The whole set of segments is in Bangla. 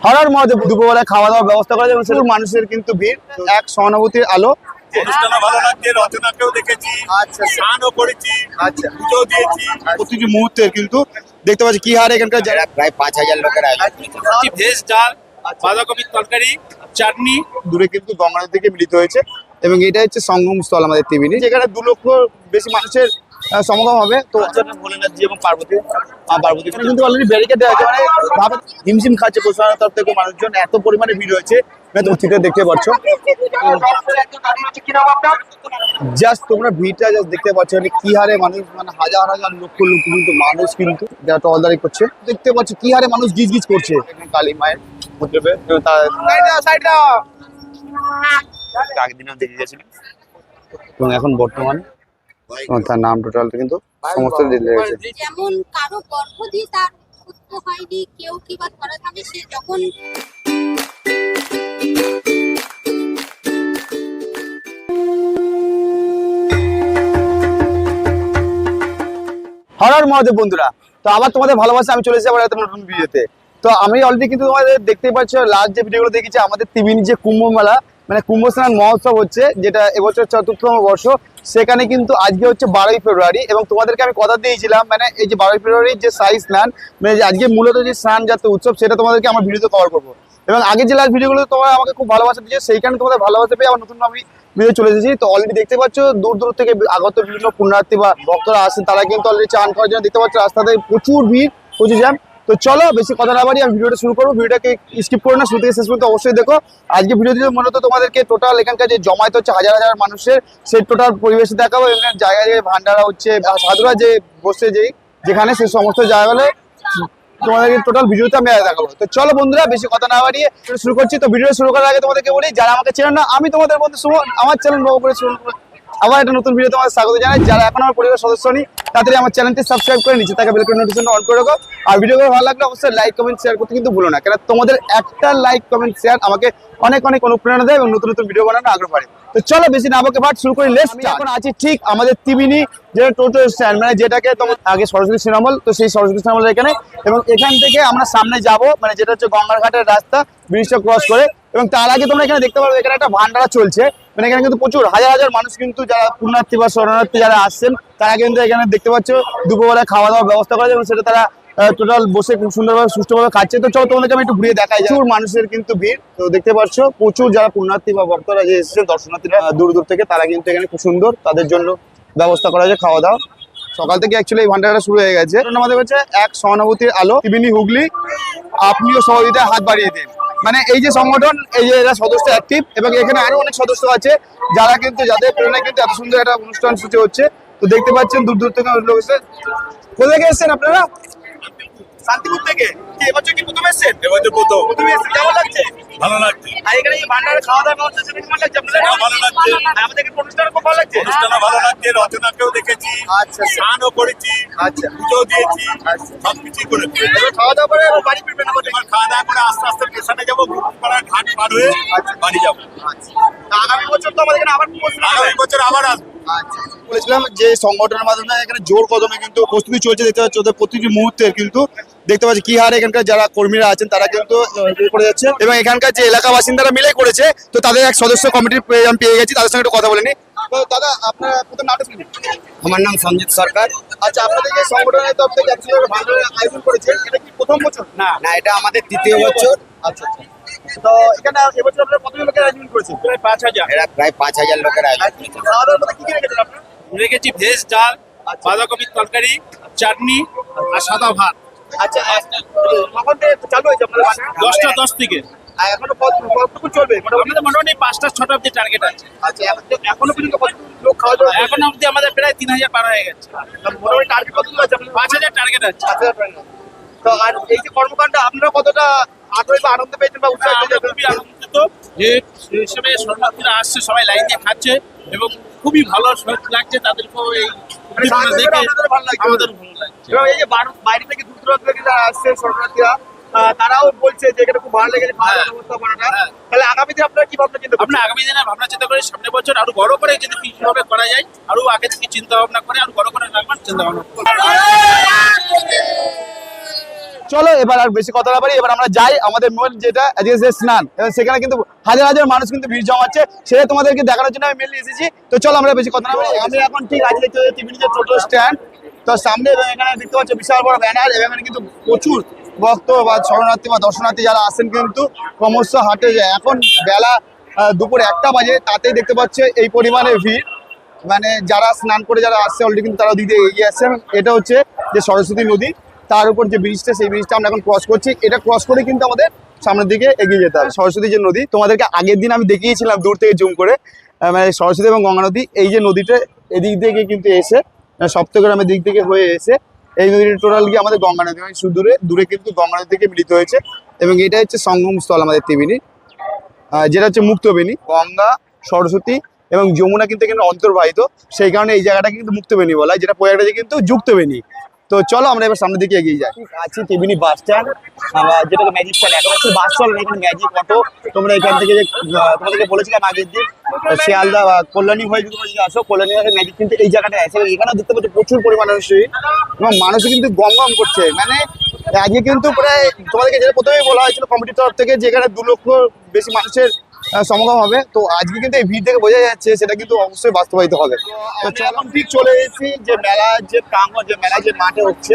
হরার মধ্যে দুপুরবেলা খাওয়া দাওয়ার ব্যবস্থা করা এবং সেরকম মানুষের কিন্তু ভিড়। এক সহানুভূতির আলো। অনুষ্ঠানও ভালো লাগছে রচনাকেও দেখেছি আচ্ছা, আচ্ছা। করেছি আচ্ছা। পুজো দিয়েছি। প্রতিটি মুহূর্তে কিন্তু দেখতে পাচ্ছি কি হারে এখানকার যারা প্রায় পাঁচ হাজার লোকের ভেজ ডাল বাঁধাকপির তরকারি চাটনি। দূরে কিন্তু গঙ্গা থেকে মিলিত হয়েছে এবং এটা হচ্ছে সঙ্গম স্থল আমাদের ত্রিবেণী যেখানে দু লক্ষ বেশি মানুষের সমাগম হবে। তো ভোলেনাথজি এবং পার্বতী পার্বতী এখানে কিন্তু অলরেডি ব্যারিকেড দেওয়া আছে। মানে ভাবে হিমশিম খাচ্ছে প্রশাসনের তরফ থেকে মানুষজন এত পরিমাণে ভিড় হয়েছে। মানে দেখতে পাচ্ছ। জাস্ট তোমরা ভিড়টা জাস্ট দেখতে পাচ্ছ। মানে কি হারে মানুষ মানে হাজার হাজার লক্ষ লক্ষ কিন্তু মানুষ কিন্তু যারা করছে দেখতে পাচ্ছ কি হারে মানুষ গিজ গিজ করছে। কালী মায়ের দেখে গেছিলাম এবং এখন বর্তমানে তার নাম টোটাল কিন্তু সমস্ত যেমন কারও গর্ভধি তার পুত্র হয়নি কেউ কি বা ধরা থাকে সে যখন হরার মহাদেব বন্ধুরা তো আবার তোমাদের ভালোবাসা আমি চলে এসেছি আবার একটা নতুন ভিডিওতে তো। আমি অলরেডি কিন্তু তোমাদের দেখতেই পাচ্ছ লাস্ট যে ভিডিওগুলো দেখেছি আমাদের ত্রিবেণী যে কুম্ভ মেলা মানে কুম্ভ স্নান মহোৎসব হচ্ছে, যেটা এবছর চতুর্থতম বর্ষ। সেখানে কিন্তু আজকে হচ্ছে বারোই ফেব্রুয়ারি এবং তোমাদেরকে আমি কথা দিয়েছিলাম মানে এই যে বারোই ফেব্রুয়ারির যে সাই স্নান মানে আজকে মূলত যে স্নান যাতে উৎসব, সেটা তোমাদেরকে আমার ভিডিওতে কভার করব। এবং আগে যে লাস্ট ভিডিওগুলো তোমরা আমাকে খুব ভালোবাসা দিয়েছ, সেইখানে তোমাদের ভালোবাসা পেয়ে আমার নতুন আমি ভিডিও চলে এসেছি। তো অলরেডি দেখতে পাচ্ছ, দূর দূর থেকে আগত বিভিন্ন পুণ্যার্থী বা ভক্তরা আসেন তারা কিন্তু অলরেডি চান করার জন্য দেখতে পাচ্ছ, রাস্তাতে প্রচুর ভিড়, প্রচুর জ্যাম তো চলো, বেশি কথা না বাড়ি আমি ভিডিওটা শুরু করব। ভিডিওটাকে স্কিপ করো না, শুরু থেকে শেষ পর্যন্ত অবশ্যই দেখো। আজকে ভিডিওতে মূলত তোমাদেরকে টোটাল এখানকার যে জমায়েত হচ্ছে হাজার হাজার মানুষের, সেই টোটাল পরিবেশ দেখাবো। এখানে জায়গায় জায়গায় ভান্ডারা হচ্ছে সাধুরা যে বসে যেই, যেখানে সেই সমস্ত জায়গাগুলো তোমাদেরকে টোটাল ভিডিওতে আমি দেখাবো। তো চলো বন্ধুরা, বেশি কথা না বাড়িয়ে শুরু করছি। তো ভিডিও শুরু করার আগে তোমাদেরকে বলি, যারা আমাকে চেনেন না, আমি তোমাদের বন্ধু সুমন আমার চ্যানেল করে শুরু আবার একটা নতুন ভিডিও তোমাদের স্বাগত জানাই। যারা এখন আমার পরিবার সদস্য নেই তাদের আমার চ্যানেলটি সাবস্ক্রাইব করে নিচে থাকা বেলকন নোটিফিকেশন অন করে রাখো। আর ভিডিওগুলো ভালো লাগলে অবশ্যই লাইক কমেন্ট শেয়ার করতে কিন্তু ভুলো না কেন তোমাদের একটা লাইক কমেন্ট শেয়ার আমাকে অনেক অনেক অনুপ্রেরণা দেয় এবং নতুন নতুন ভিডিও বানানোর আগ্রহ বাড়ে। তো চলো বেশি না আমাকে ভাট শুরু করি লেটস এখন আছি ঠিক আমাদের তিবিনি যে টোটো স্ট্যান্ড মানে যেটাকে তোমার আগে সরস্বতী সিনেমল তো সেই সরস্বতী সিনেমল এখানে। এবং এখান থেকে আমরা সামনে যাব মানে যেটা হচ্ছে গঙ্গার ঘাটের রাস্তা ব্রিজটা ক্রস করে। এবং তার আগে তোমরা এখানে দেখতে পারবে এখানে একটা ভান্ডারা চলছে। মানে এখানে কিন্তু প্রচুর, হাজার হাজার মানুষ কিন্তু যারা পুণ্যার্থী বা শরণার্থী যারা আসছেন, তারা কিন্তু এখানে দেখতে পাচ্ছ দুপুরবেলা খাওয়া দাওয়ার ব্যবস্থা করা এবং সেটা তারা টোটাল বসে খুব সুন্দরভাবে, সুষ্ঠুভাবে খাচ্ছে। তো চলো তোমাদেরকে আমি একটু ঘুরিয়ে দেখাই, প্রচুর মানুষের কিন্তু ভিড়। তো দেখতে পাচ্ছ, প্রচুর যারা পুণ্যার্থী বা ভক্তরা যে এসেছেন, দর্শনার্থীরা দূর দূর থেকে, তারা কিন্তু এখানে খুব সুন্দর তাদের জন্য ব্যবস্থা করা যায় খাওয়া দাওয়া সকাল থেকে অ্যাকচুয়ালি এই ভান্ডারটা শুরু হয়ে গেছে। আমাদের হচ্ছে এক সহানুভূতির আলো, ত্রিবেণী হুগলি, আপনিও সহযোগিতায় হাত বাড়িয়ে দিন। মানে এই যে সংগঠন, এই যে এরা সদস্য অ্যাক্টিভ এবং এখানে আরও অনেক সদস্য আছে যারা কিন্তু, যাদের প্রেরণায় কিন্তু এত সুন্দর একটা অনুষ্ঠান সূচি হচ্ছে। তো দেখতে পাচ্ছেন দূর দূর থেকে লোক এসে। কোথা থেকে আপনারা? শান্তিপুর থেকে। কি এবছর কি প্রথম এসেছেন? এবছর প্রথম। প্রথম এসেছেন কেমন লাগছে? ভালো লাগছে। আর এখানে এই ভান্ডারে খাওয়া দাওয়া সেটা কেমন লাগছে আপনাদের ভালো লাগছে। আর আমাদের এখানে অনুষ্ঠান খুব ভালো লাগছে? অনুষ্ঠানও ভালো লাগছে রচনাকেও দেখেছি আচ্ছা, আচ্ছা। গানও করেছি আচ্ছা। পুজো দিয়েছি আচ্ছা। সবকিছুই করেছি। খাওয়া দাওয়া করে বাড়ি ফিরবেন আমাদের খাওয়া দাওয়া করে আস্তে আস্তে স্টেশনে যাব পাড়া ঘাট পার হয়ে আচ্ছা। বাড়ি যাব। আগামী বছর তো আমাদের এখানে আবার আগামী বছর আবার আসব। বলেছিলাম যে সংগঠনের মাধ্যমে এখানে জোর কদমে কিন্তু প্রস্তুতি চলছে দেখতে পাচ্ছি ওদের প্রতিটি মুহূর্তে কিন্তু দেখতে পাচ্ছি কি হারে এখানকার যারা কর্মীরা আছেন তারা কিন্তু করে যাচ্ছে। এবং এখানকার যে এলাকা বাসিন্দারা মিলে করেছে তো তাদের এক সদস্য কমিটির আমি পেয়ে গেছি তাদের সঙ্গে একটু কথা বলে নি। তো দাদা আপনার প্রথম নাটক আমার নাম সঞ্জিত সরকার। আচ্ছা আপনাদের সংগঠনের তরফ থেকে আয়োজন করেছে এটা কি প্রথম বছর? না না এটা আমাদের তৃতীয় বছর। আচ্ছা আচ্ছা। তো এখানে এবছর আপনারা কতজন লোকের আয়োজন করেছেন? প্রায় পাঁচ হাজার। এরা প্রায় পাঁচ হাজার লোকের আয়োজন আচ্ছা, খাওয়া দাওয়ার মধ্যে কি কি রেখেছেন আপনারা? রেখেছি ভেজ ডাল বাঁধাকপির তরকারি চাটনি আর সাদা ভাত। আচ্ছা কখন থেকে চালু হয়েছে দশটা দশ থেকে। এখনও কতটুকু চলবে? আমাদের মোটামুটি পাঁচটা ছটা অব্দি টার্গেট আছে। আচ্ছা এখন- এখনও পর্যন্ত লোক খাওয়া দাওয়া এখন অব্দি আমাদের প্রায় তিন হাজার পার হয়ে গেছে। মোটামুটি টার্গেট কত আছে পাঁচ হাজার টার্গেট আছে। পাঁচ হাজার তো আর এই যে কর্মকাণ্ড আপনারা কতটা আগ্রহী বা আনন্দ পেয়েছেন বা উৎসাহ খুবই আনন্দিত যে সেই হিসেবে শরণার্থীরা আসছে সবাই লাইন দিয়ে খাচ্ছে এবং খুবই ভালো লাগছে তাদেরকেও এই মানে বাইরে থেকে দূর দূরান্ত থেকে যারা আসছে শরণার্থীরা আহ, তারাও বলছে যে এটা খুব ভালো লেগেছে হ্যাঁ। হ্যাঁ। তাহলে আগামী দিনে আপনারা কি ভাবনা চিন্তা? আমরা আগামী দিনে ভাবনা চিন্তা করে সামনের বছর আরও বড় করে যদি কীভাবে করা যায় আরও আগে থেকে চিন্তা ভাবনা করে আরও বড় করে রাখবার চিন্তা ভাবনা। চলো, এবার আর বেশি কথা না পারি এবার আমরা যাই আমাদের মূল যেটা স্নান। সেখানে কিন্তু হাজার হাজার মানুষ কিন্তু ভিড় জমাচ্ছে সেটা তোমাদেরকে দেখানোর জন্য আমি মেনলি এসেছি। তো চলো, আমরা বেশি কথা না বলি আমি এখন ঠিক দেখতে পাচ্ছি যে টোটো স্ট্যান্ড তো সামনে এবং এখানে দেখতে পাচ্ছ বিশাল বড় ব্যানার, এবং এখানে কিন্তু প্রচুর ভক্ত বা শরণার্থী বা দর্শনার্থী যারা আসেন কিন্তু ক্রমশ হাটে যায় এখন বেলা দুপুর একটা বাজে, তাতেই দেখতে পাচ্ছে এই পরিমাণে ভিড়। মানে যারা স্নান করে যারা আসছে অলরেডি কিন্তু তারা দিকে এগিয়ে আসছে এটা হচ্ছে যে সরস্বতী নদী। তার উপর যে ব্রিজটা, সেই ব্রিজটা আমরা এখন ক্রস করছি। এটা ক্রস করে কিন্তু আমাদের সামনের দিকে এগিয়ে যেতে হবে। সরস্বতী যে নদী, তোমাদেরকে আগের দিন আমি দেখিয়েছিলাম দূর থেকে জুম করে। মানে সরস্বতী এবং গঙ্গা নদী, এই যে নদীটা এদিক থেকে কিন্তু এসে সপ্তগ্রামের দিক থেকে হয়ে এসে, এই নদীটা টোটাল গিয়ে আমাদের গঙ্গা নদী মানে সুদূরে, দূরে কিন্তু গঙ্গা নদী থেকে মিলিত হয়েছে। এবং এটা হচ্ছে সঙ্গম স্থল আমাদের ত্রিবেণী। যেটা হচ্ছে মুক্তবেণী, গঙ্গা, সরস্বতী এবং যমুনা কিন্তু এখানে অন্তর্বাহিত। সেই কারণে এই জায়গাটা কিন্তু মুক্তবেণী বলা হয়, যেটা প্রয়াগরাজে কিন্তু যুক্তবেণী। তো চলো আমরা এবার সামনের দিকে এগিয়ে যাই। আছি ত্রিবেণী বাস স্ট্যান্ড যেটা ম্যাজিক স্ট্যান্ড এখন হচ্ছে বাস চলে এখানে ম্যাজিক অটো তোমরা এখান থেকে যে তোমাদেরকে বলেছিলাম আগের দিন শিয়ালদা কল্যাণী হয়ে যদি তোমরা আসো, কল্যাণী হয়ে ম্যাজিক কিন্তু এই জায়গাটায় আছে। এবং এখানে দেখতে পাচ্ছ প্রচুর পরিমাণে মানুষই। এবং মানুষ কিন্তু গম গম করছে। মানে আজকে কিন্তু প্রায় তোমাদেরকে যেটা প্রথমেই বলা হয়েছিল কমিটির তরফ থেকে যেখানে দু লক্ষ বেশি মানুষের সমাগম হবে। তো আজকে কিন্তু এই ভিড় থেকে বোঝা যাচ্ছে সেটা কিন্তু অবশ্যই বাস্তবায়িত হবে। তো এখন ঠিক চলে এসেছি যে মেলা যে প্রাঙ্গণ যে মেলা যে মাঠে হচ্ছে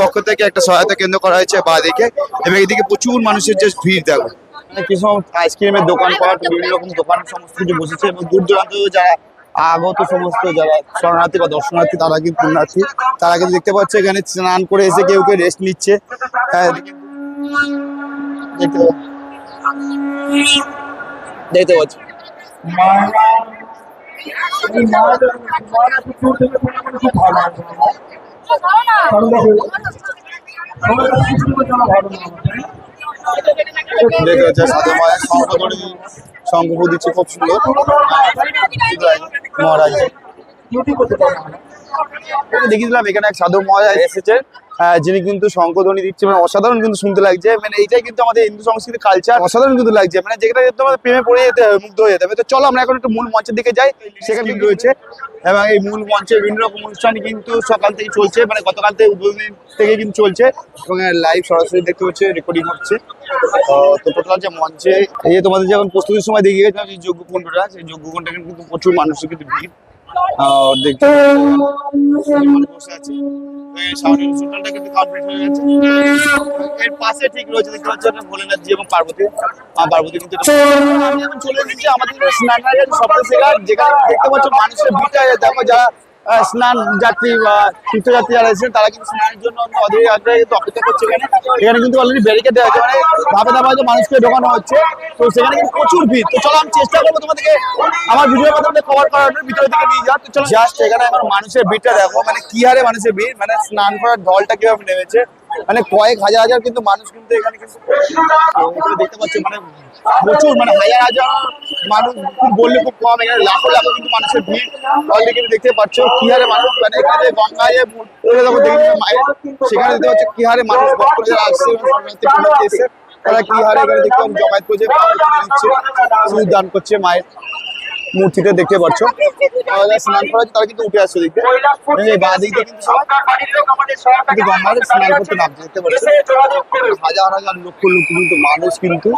পক্ষ থেকে একটা সহায়তা কেন্দ্র করা হয়েছে বা দিকে এবং এদিকে প্রচুর মানুষের যে ভিড় দেখো। মানে কিছু আইসক্রিমের দোকানপাট বিভিন্ন রকম দোকান সমস্ত কিছু বসেছে এবং দূর দূরান্ত যারা আগত সমস্ত যারা শরণার্থী বা দর্শনার্থী তারা কিন্তু পুণ্যার্থী তারা কিন্তু দেখতে পাচ্ছে এখানে স্নান করে এসে কেউ কেউ রেস্ট নিচ্ছে। হ্যাঁ, দেখতে পাচ্ছ। দেখতে পাচ্ছ। সাধু মায়ের শঙ্করী শঙ্কর দিচ্ছে খুব সুন্দর। মহারাজ। দেখিয়েছিলাম এখানে এক সাধু মহারাজ এসেছে। যিনি কিন্তু শঙ্কধ্বনি দিচ্ছে মানে অসাধারণ কিন্তু শুনতে লাগছে। মানে এইটাই কিন্তু আমাদের হিন্দু সংস্কৃতি কালচার অসাধারণ কিন্তু লাগছে। মানে যেটা কিন্তু আমাদের প্রেমে পড়ে যেতে মুগ্ধ হয়ে যেতে হবে। তো চলো, আমরা এখন একটু মূল মঞ্চের দিকে যাই। সেখানে কিন্তু রয়েছে, এবং এই মূল মঞ্চে বিভিন্ন রকম অনুষ্ঠান কিন্তু সকাল থেকে চলছে। মানে গতকাল থেকে উদ্বোধনী থেকে কিন্তু চলছে। এবং লাইভ সরাসরি দেখতে হচ্ছে রেকর্ডিং হচ্ছে। তো টোটাল যে মঞ্চে, এই তোমাদের যখন প্রস্তুতির সময় দেখিয়ে যে যোগ্য কুণ্ডটা, সেই যোগ্য কুণ্ডটা কিন্তু প্রচুর মানুষের কিন্তু ভিড়। আহ, দেখতে বসে আছে এই অনুষ্ঠানটা কিন্তু কমপ্লিট হয়ে গেছে। এর পাশে ঠিক রয়েছে দেখতে পাচ্ছ একটা ভোলেনাথজি এবং পার্বতী। মা পার্বতী কিন্তু আমি এখন চলে এসেছি আমাদের স্নানাগার শেখার যেখানে দেখতে পাচ্ছ মানুষের ভিড়টা দেখো যারা স্নান যাত্রী বা যারা এসেছেন, তারা কিন্তু স্নানের জন্য অধীর আগ্রহে কিন্তু অপেক্ষা করছে এখানে। এখানে কিন্তু অলরেডি ব্যারিকেড দেওয়া আছে মানে ধাপে ধাপে হয়তো মানুষকে ঢোকানো হচ্ছে। তো সেখানে কিন্তু প্রচুর ভিড়। তো চলো, আমি চেষ্টা করব তোমাদেরকে আমার ভিডিওর মাধ্যমে কভার করানোর, ভিতরে দিকে নিয়ে যাও তো চলো। জাস্ট এখানে আমার মানুষের ভিড়টা দেখো মানে কি হারে মানুষের ভিড় মানে স্নান করার ঢলটা কীভাবে নেমেছে। মানে কয়েক হাজার হাজার কিন্তু মানুষ কিন্তু এখানে কিন্তু দেখতে পাচ্ছি মানে প্রচুর মানে হাজার হাজার মানুষ খুব বললে খুব কম, এখানে লাখো লাখো কিন্তু মানুষের ভিড়। অলরেডি কিন্তু দেখতে পাচ্ছ, কি হারে মানুষ মানে এখানে গঙ্গায় মায়ের, সেখানে দেখতে পাচ্ছ কি হারে মানুষ ভক্ত যারা আসছে এসে তারা কি হারে এখানে দেখতে জমায়েত করছে দিচ্ছে সিঁদুর দান করছে মায়ের মূর্তিতে দেখতে পাচ্ছ। স্নান করা তারা কিন্তু উঠে আসছে দেখতে। এই বাঁ দিক কিন্তু গঙ্গায় স্নান করতে নামছে, দেখতে পাচ্ছ। হাজার হাজার লক্ষ লক্ষ কিন্তু মানুষ কিন্তু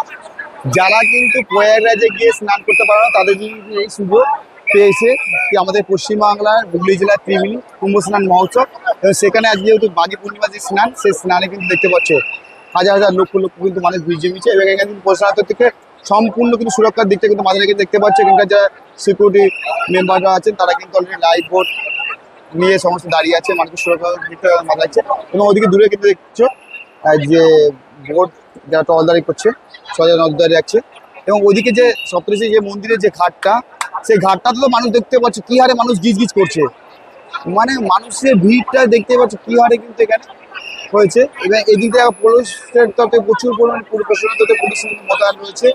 যারা কিন্তু প্রয়াগরাজে গিয়ে স্নান করতে পারে না, তাদের জন্য এই সুযোগ পেয়েছে কি আমাদের পশ্চিমবাংলার হুগলি জেলার ত্রিবেণী কুম্ভ স্নান মহোৎসব। এবং সেখানে আজ যেহেতু মাঘী পূর্ণিমা যে স্নান সেই স্নানে কিন্তু দেখতে পাচ্ছ, হাজার হাজার লক্ষ লক্ষ কিন্তু মানুষ ভিড় জমিয়েছে। এবং এখানে কিন্তু প্রশাসন থেকে সম্পূর্ণ কিন্তু সুরক্ষার দিকটা কিন্তু মাঝে দেখতে পাচ্ছ। এখানকার যারা সিকিউরিটি মেম্বাররা আছেন, তারা কিন্তু অলরেডি লাইফ বোর্ড নিয়ে সমস্ত দাঁড়িয়ে আছে মানুষের সুরক্ষা দিকটা মাথায় আছে। এবং ওদিকে দূরে কিন্তু দেখছ যে বোট যারা টলদারি করছে সজা নজদারি আছে। এবং ওইদিকে যে সপ্তঋষি যে মন্দিরের যে ঘাটটা, সেই ঘাটটাতে তো মানুষ দেখতে পাচ্ছে, কি হারে মানুষ গিজ গিজ করছে। মানে মানুষের ভিড়টা দেখতে পাচ্ছে, কি হারে কিন্তু এখানে হয়েছে। এবং এদিকে থেকে পুলিশের তরফে প্রচুর পরিমাণে প্রশাসনের তরফে পুলিশ মোতায়েন রয়েছে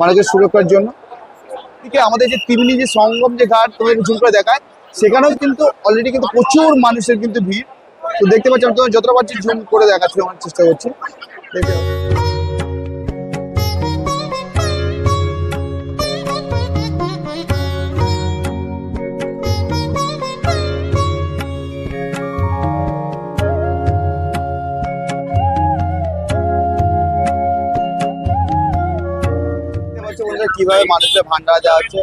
মানুষের সুরক্ষার জন্য। এদিকে আমাদের যে ত্রিবেণী যে সঙ্গম যে ঘাট তোমাদের জুম করে দেখায়, সেখানেও কিন্তু অলরেডি কিন্তু প্রচুর মানুষের কিন্তু ভিড়। তো দেখতে পাচ্ছি, আমি তোমার যতটা পারছি জুম করে দেখাচ্ছি আমার চেষ্টা করছি। কীভাবে মানুষের ভান্ডারা যাচ্ছে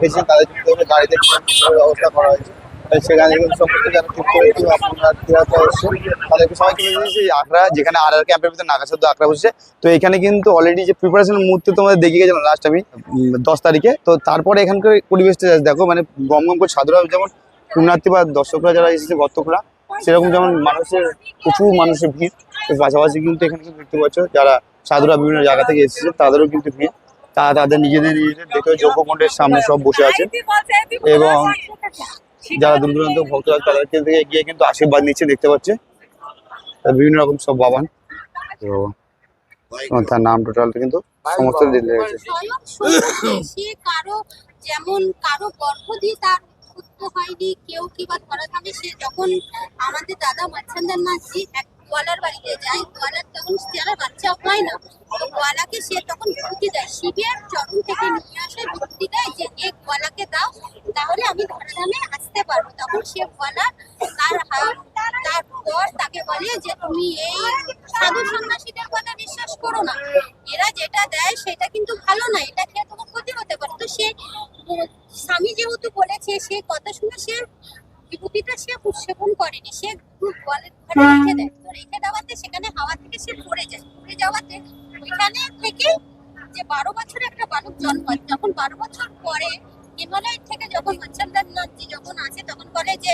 হচ্ছে তাদের গাড়িতে অবস্থা করা হয়েছে। সেখানে সমস্ত যারা করেছে আপনারা এসছে তাদেরকে সবাইকে বলে দিয়েছি আখড়া যেখানে আর আর ক্যাম্পের ভিতরে নাগাসাধ্য আখড়া বসছে তো এখানে কিন্তু অলরেডি যে প্রিপারেশনের মুহূর্তে তোমাদের দেখিয়ে গেছিলাম লাস্ট আমি দশ তারিখে তো তারপরে এখানকার পরিবেশটা দেখো মানে গম গম করে সাধুরা যেমন পুণ্যার্থী বা দর্শকরা যারা এসেছে ভক্তকরা সেরকম যেমন মানুষের প্রচুর মানুষের ভিড়। পাশাপাশি কিন্তু এখানে কিন্তু দেখতে পাচ্ছ যারা সাধুরা বিভিন্ন জায়গা থেকে এসেছে তাদেরও কিন্তু ভিড়। তারা তাদের নিজেদের নিজেদের দেখে যজ্ঞকুণ্ডের সামনে সব বসে আছে। এবং যারা দূর দূরান্ত ভক্তরা তাদেরকে থেকে গিয়ে কিন্তু আশীর্বাদ নিচ্ছে দেখতে পাচ্ছে। বিভিন্ন রকম সব বাবান। তার নাম টোটাল কিন্তু সমস্ত রয়েছে কারও যেমন কারও গর্ভধি তার উৎপত্তি হয়নি কেউ কি বা ধরা থাকে সে যখন আমাদের দাদা মাছান্দার নাচি এক গোয়ালার বাড়িতে যায়, গোয়ালার তখন যারা বাচ্চা হয় না। তো গোয়ালাকে সে তখন ভক্তি দেয়। শিবের চরণ থেকে নিয়ে আসে ভক্তি দেয় যে, এ গোয়ালাকে দাও, তাহলে আমি ধরাধামে আসতে পারব। তখন সে গোয়ালা তার তার পর তাকে বলে যে, তুমি এই সাধু সন্ন্যাসীদের কথা বিশ্বাস করো না। এরা যেটা দেয় সেটা কিন্তু ভালো না। এটা খেয়ে তোমার ক্ষতি হতে পারে। তো সে, স্বামী যেহেতু বলেছে, সে কথা শুনে সে বিভূতিটা সে সেবন করেনি। সে গলের ঘরে রেখে দেয়। রেখে দেওয়াতে সেখানে হাওয়া থেকে সে পড়ে যায়। পড়ে যাওয়াতে ওইখানে থেকে যে বারো বছর একটা বালক জন্মায়, যখন বারো বছর পরে হিমালয় থেকে যখন মচ্ছন্দার নাথজি যখন আসে, তখন বলে যে,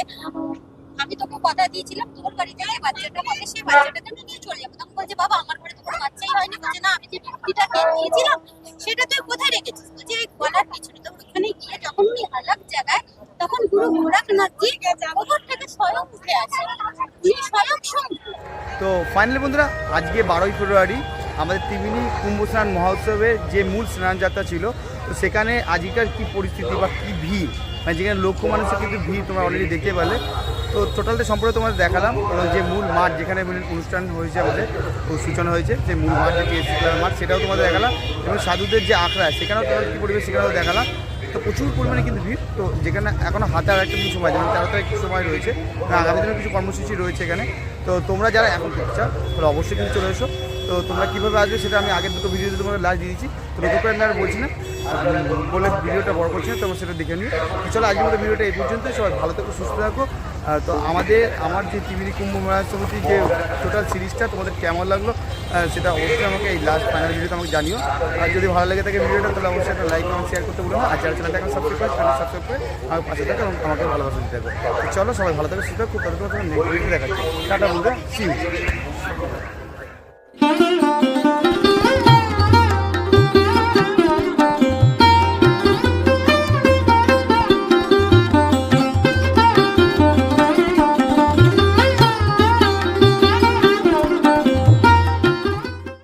আমি তোকে কথা দিয়েছিলাম, তোর বাড়ি যাই বাচ্চাটা হবে সেই বাচ্চাটাকে আমি নিয়ে চলে যাব। তখন বলছে বাবা, আমার ঘরে কোনো বাচ্চাই হয়নি। বলছে, না, আমি যে ব্যক্তিটা দিয়েছিলাম, সেটা তুই কোথায় রেখেছিস? বলছে, এই গলার পিছনে। তো ওখানে গিয়ে যখন উনি আলাপ জায়গায় তখন গুরু গোরখনাথজি ওপর থেকে স্বয়ং উঠে আসে তিনি স্বয়ং শম্ভু। তো ফাইনালি বন্ধুরা, আজকে বারোই ফেব্রুয়ারি, আমাদের তিমিনি কুম্ভ স্নান মহোৎসবের যে মূল স্নান যাত্রা ছিল, তো সেখানে আজকের কি পরিস্থিতি বা কি ভিড়? মানে যেখানে লক্ষ মানুষের কিন্তু ভিড় তোমরা অলরেডি দেখতে পেলে। তো টোটালটা সম্পর্কে তোমাদের দেখালাম এবং যে মূল মাঠ যেখানে অনুষ্ঠান হয়েছে আমাদের সূচনা হয়েছে যে মূল মাঠ যে মাঠ, সেটাও তোমাদের দেখালাম। এবং সাধুদের যে আখড়া, সেখানেও তোমাদের কী পরিবেশ সেখানেও দেখালাম। তো প্রচুর পরিমাণে কিন্তু ভিড়। তো যেখানে এখনও হাতে আর একটা কিছু সময় যেমন তেরো তারিখ সময় রয়েছে। এবং আগামী দিনে কিছু কর্মসূচি রয়েছে এখানে। তো তোমরা যারা এখন করতে চাও, তাহলে অবশ্যই কিন্তু চলে এসো। তো তোমরা কীভাবে আসবে সেটা আমি আগের দুটো ভিডিওতে তোমাদের লাস্ট দিয়ে দিচ্ছি। তো নতুন করে আমি আর বলছি না। বলে ভিডিওটা বড় করছি না, তোমরা সেটা দেখে নিও। তো চলো আজকের মতো ভিডিওটা এই পর্যন্ত সবাই ভালো থাকো, সুস্থ থাকো। তো আমাদের, আমার যে টিভির কুম্ভ মেলা সমিতির যে টোটাল সিরিজটা তোমাদের কেমন লাগল? সেটা অবশ্যই আমাকে এই লাস্ট ফাইনাল ভিডিওতে আমাকে জানিও। আর যদি ভালো লাগে থাকে ভিডিওটা তাহলে অবশ্যই একটা লাইক এবং শেয়ার করতে বলব আর যারা চ্যানেলটা এখন সাবস্ক্রাইব করে চ্যানেল সাবস্ক্রাইব করে আমার পাশে থাকে এবং আমাকে ভালোবাসা দিতে থাকবে চলো, সবাই ভালো থাকে, সুস্থ খুব তাদের তোমার ভিডিও দেখাচ্ছি। টাটা বলবে সি